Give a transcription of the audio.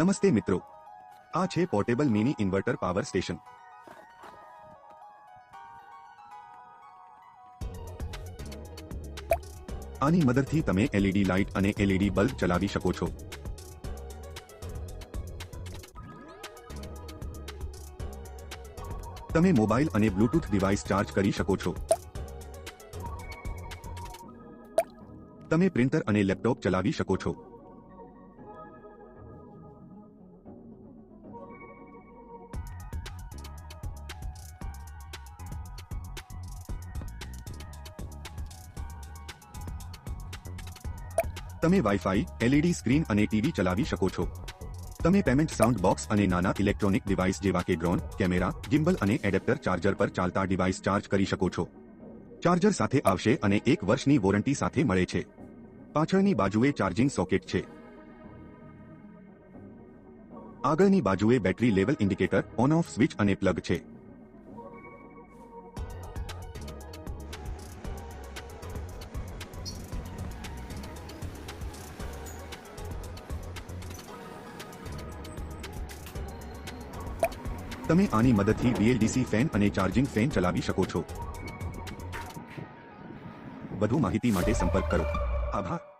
નમસ્તે મિત્રો. આ છે portable mini inverter power station. આની મદદથી તમે એલઈડી લાઇટ અને એલઈડી બલ્બ ચલાવી શકો છો. તમે મોબાઈલ અને બ્લૂટૂથ ડિવાઇસ ચાર્જ કરી શકો છો. તમે પ્રિન્ટર અને લેપટોપ ચલાવી શકો છો. તમે વાઈફાઈ એલઈડી સ્ક્રીન અને ટીવી ચલાવી શકો છો. તમે પેમેન્ટ સાઉન્ડ બોક્સ અને નાના ઇલેક્ટ્રોનિક ડિવાઇસ જેવા કે ડ્રોન, કેમેરા ગિમ્બલ અને એડેપ્ટર ચાર્જર પર ચાલતા ડિવાઇસ ચાર્જ કરી શકો છો. ચાર્જર સાથે આવશે અને એક વર્ષની વોરંટી સાથે મળે છે. પાછળની બાજુએ ચાર્જિંગ સોકેટ છે. આગળની બાજુએ battery level indicator on off switch અને પ્લગ છે. તમે આની મદદથી વીએલડીસી ફેન અને ચાર્જિંગ ફેન ચલાવી શકો છો. વધુ માહિતી માટે સંપર્ક કરો. આભાર.